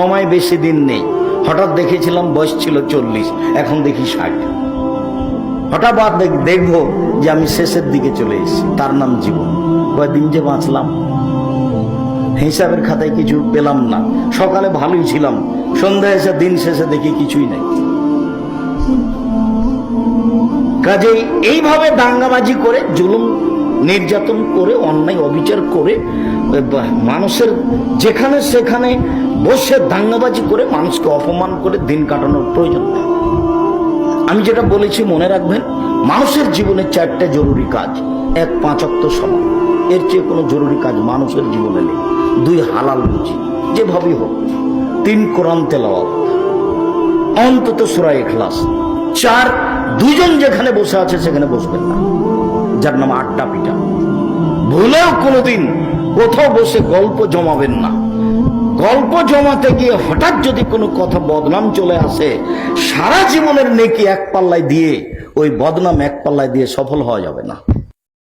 সময় বেশি দিন নেই। হঠাৎ দেখেছিলাম বয়স ছিল চল্লিশ, এখন দেখি ষাট। হঠাৎ দেখব যে আমি শেষের দিকে চলে এসেছি, তার নাম জীবন। কয়েকদিন যে বাঁচলাম। হিসাবের খাতায় কিছু পেলাম না। সকালে ভালোই ছিলাম। সন্ধ্যা এসে দিন শেষে দেখি কিছুই নাই। কাজেই এইভাবে দাঙ্গাবাজি করে জুলুম নির্যাতন করে, অন্যায় অবিচার করে মানুষের যেখানে সেখানে বসে দাঙ্গাবাজি করে মানুষকে অপমান করে দিন কাটানোর প্রয়োজন। আমি যেটা বলেছি মনে রাখবেন, মানুষের জীবনে চারটে জরুরি কাজ, এক পাঁচক্ত সমান। এর চেয়ে কোনো জরুরি কাজ মানুষের জীবনে নেই। দুই, হালাল রুচি, যেভাবেই হোক। তিন, কোরআন তেলাওয়াত। অন্তত সুরা এখলাস চার, দুজন যেখানে বসে আছে সেখানে বসবেন না। যার নাম আড্ডা পিঠা ভুলেও কোনোদিন কোথাও বসে গল্প জমাবেন না। গল্প জমাতে গিয়ে হঠাৎ যদি কোনো কথা বদনাম চলে আসে, সারা জীবনের নেকি এক পাল্লায় দিয়ে ওই বদনাম এক পাল্লায় দিয়ে সফল হওয়া যাবে না।